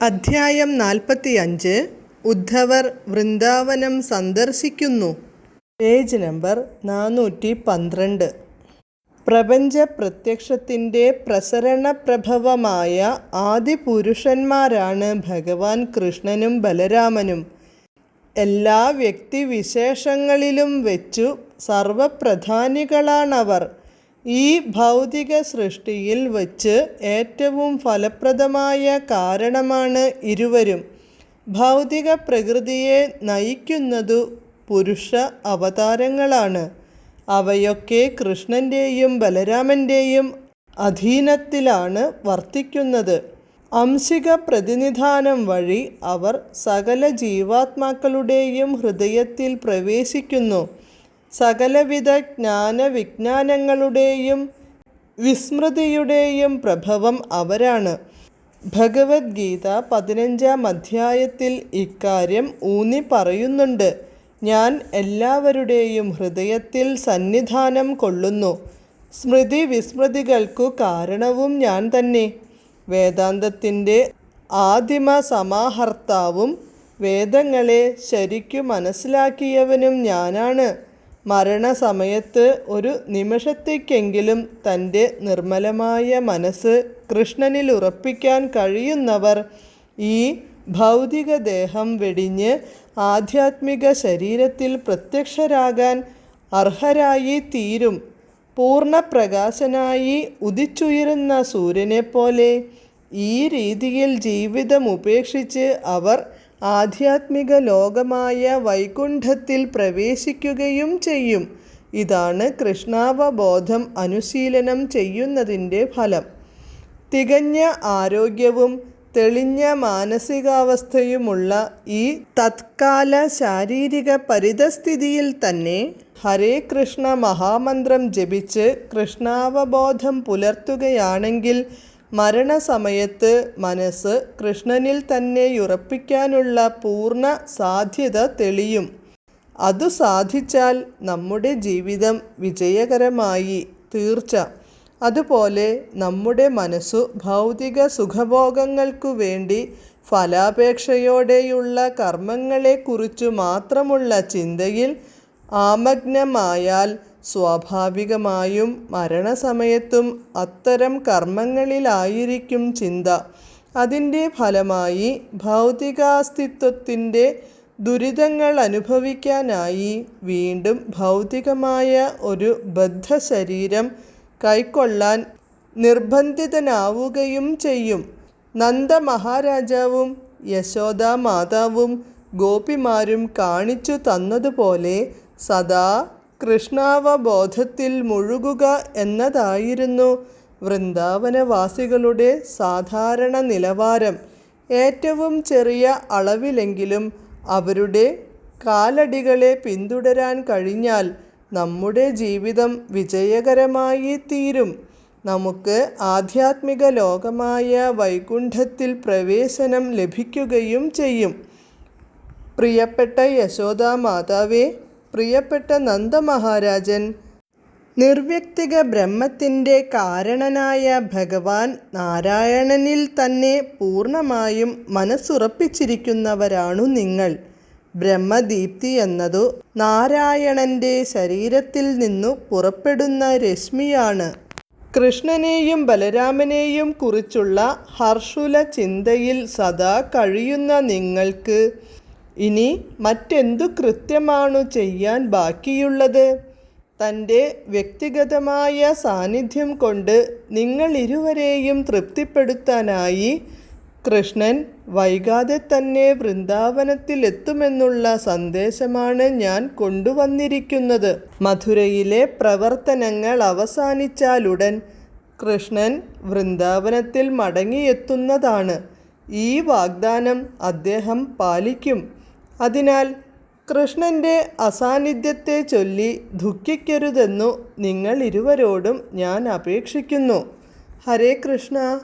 അധ്യായം നാൽപ്പത്തിയഞ്ച് ഉദ്ധവർ വൃന്ദാവനം സന്ദർശിക്കുന്നു. പേജ് നമ്പർ നാനൂറ്റി പന്ത്രണ്ട് പ്രപഞ്ച പ്രത്യക്ഷത്തിന്റെ പ്രസരണപ്രഭവമായ ആദിപുരുഷന്മാരാണ് ഭഗവാൻ കൃഷ്ണനും ബലരാമനും. എല്ലാ വ്യക്തിവിശേഷങ്ങളിലും വെച്ചു സർവപ്രധാനികളാണവർ. ഈ ഭൗതിക സൃഷ്ടിയിൽ വച്ച് ഏറ്റവും ഫലപ്രദമായ കാരണമാണ് ഇരുവരും. ഭൗതിക പ്രകൃതിയെ നയിക്കുന്നതു പുരുഷ അവതാരങ്ങളാണ്. അവയൊക്കെ കൃഷ്ണന്റെയും ബലരാമന്റെയും അധീനത്തിലാണ് വർത്തിക്കുന്നത്. അംശിക പ്രതിനിധാനം വഴി അവർ സകല ജീവാത്മാക്കളുടെയും ഹൃദയത്തിൽ പ്രവേശിക്കുന്നു. സകലവിധ ജ്ഞാനവിജ്ഞാനങ്ങളുടെയും വിസ്മൃതിയുടെയും പ്രഭവം അവരാണ്. ഭഗവത്ഗീത പതിനഞ്ചാം അധ്യായത്തിൽ ഇക്കാര്യം ഊന്നി പറയുന്നുണ്ട്. ഞാൻ എല്ലാവരുടെയും ഹൃദയത്തിൽ സന്നിധാനം കൊള്ളുന്നു. സ്മൃതി വിസ്മൃതികൾക്കു കാരണവും ഞാൻ തന്നെ. വേദാന്തത്തിന്റെ ആദിമ സമാഹർത്താവും വേദങ്ങളെ ശരിക്കു മനസ്സിലാക്കിയവനും ഞാനാണ്. മരണസമയത്ത് ഒരു നിമിഷത്തേക്കെങ്കിലും തന്റെ നിർമ്മലമായ മനസ്സ് കൃഷ്ണനിൽ ഉറപ്പിക്കാൻ കഴിയുന്നവർ ഈ ഭൗതിക ദേഹം വെടിഞ്ഞ് ആധ്യാത്മിക ശരീരത്തിൽ പ്രത്യക്ഷരാകാൻ അർഹരായി തീരും. പൂർണപ്രകാശനായി ഉദിച്ചുയരുന്ന സൂര്യനെപ്പോലെ ഈ രീതിയിൽ ജീവിതം ഉപേക്ഷിച്ച് അവർ ആധ്യാത്മിക ലോകമായ വൈകുണ്ഠത്തിൽ പ്രവേശിക്കുകയും ചെയ്യും. ഇതാണ് കൃഷ്ണാവബോധം അനുശീലനം ചെയ്യുന്നതിന്റെ ഫലം. തികഞ്ഞ ആരോഗ്യവും തെളിഞ്ഞ മാനസികാവസ്ഥയുമുള്ള ഈ തത്കാല ശാരീരിക പരിതസ്ഥിതിയിൽ തന്നെ ഹരേ കൃഷ്ണ മഹാമന്ത്രം ജപിച്ച് കൃഷ്ണാവബോധം പുലർത്തുകയാണെങ്കിൽ മരണസമയത്ത് മനസ്സ് കൃഷ്ണനിൽ തന്നെ ഉറപ്പിക്കാനുള്ള പൂർണ സാധ്യത തെളിയും. അതു സാധിച്ചാൽ നമ്മുടെ ജീവിതം വിജയകരമായി തീർച്ച. അതുപോലെ നമ്മുടെ മനസ്സു ഭൗതിക സുഖഭോഗങ്ങൾക്കു വേണ്ടി ഫലാപേക്ഷയോടെയുള്ള കർമ്മങ്ങളെക്കുറിച്ചു മാത്രമുള്ള ചിന്തയിൽ ആമഗ്നമായാൽ സ്വാഭാവികമായും മരണസമയത്തും അത്തരം കർമ്മങ്ങളിലായിരിക്കും ചിന്ത. അതിന്റെ ഫലമായി ഭൗതികാസ്തിത്വത്തിന്റെ ദുരിതങ്ങൾ അനുഭവിക്കാനായി വീണ്ടും ഭൗതികമായ ഒരു ബദ്ധശരീരം കൈക്കൊള്ളാൻ നിർബന്ധിതനാവുകയും ചെയ്യും. നന്ദ മഹാരാജാവും യശോദാ മാതാവും ഗോപിമാരും കാണിച്ചു തന്നതുപോലെ സദാ കൃഷ്ണാവബോധത്തിൽ മുഴുകുക എന്നതായിരുന്നു വൃന്ദാവനവാസികളുടെ സാധാരണ നിലവാരം. ഏറ്റവും ചെറിയ അളവിലെങ്കിലും അവരുടെ കാലടികളെ പിന്തുടരാൻ കഴിഞ്ഞാൽ നമ്മുടെ ജീവിതം വിജയകരമായി തീരും. നമുക്ക് ആധ്യാത്മിക ലോകമായ വൈകുണ്ഠത്തിൽ പ്രവേശനം ലഭിക്കുകയും ചെയ്യും. പ്രിയപ്പെട്ട യശോദാ മാതാവേ പ്രിയപ്പെട്ട നന്ദമഹാരാജൻ നിർവ്യക്തിക ബ്രഹ്മത്തിന്റെ കാരണനായ ഭഗവാൻ നാരായണനിൽ തന്നെ പൂർണമായും മനസ്സുറപ്പിച്ചിരിക്കുന്നവരാണു നിങ്ങൾ. ബ്രഹ്മദീപ്തി എന്നതു നാരായണന്റെ ശരീരത്തിൽ നിന്നു പുറപ്പെടുന്ന രശ്മിയാണ്. കൃഷ്ണനെയും ബലരാമനെയും കുറിച്ചുള്ള ഹർഷുല ചിന്തയിൽ സദാ കഴിയുന്ന നിങ്ങൾക്ക് ഇനി മറ്റെന്തു കൃത്യമാണു ചെയ്യാൻ ബാക്കിയുള്ളത്? തന്റെ വ്യക്തിഗതമായ സാന്നിധ്യം കൊണ്ട് നിങ്ങൾ ഇരുവരെയും തൃപ്തിപ്പെടുത്താനായി കൃഷ്ണൻ വൈകാതെ തന്നെ വൃന്ദാവനത്തിലെത്തുമെന്നുള്ള സന്ദേശമാണ് ഞാൻ കൊണ്ടുവന്നിരിക്കുന്നത്. മധുരയിലെ പ്രവർത്തനങ്ങൾ അവസാനിച്ചാലുടൻ കൃഷ്ണൻ വൃന്ദാവനത്തിൽ മടങ്ങിയെത്തുന്നതാണ്. ഈ വാഗ്ദാനം അദ്ദേഹം പാലിക്കും. അതിനാൽ കൃഷ്ണന്റെ അസാന്നിധ്യത്തെ ചൊല്ലി ദുഃഖിക്കരുതെന്നു നിങ്ങൾ ഇരുവരോടും ഞാൻ അപേക്ഷിക്കുന്നു. ഹരേ കൃഷ്ണ.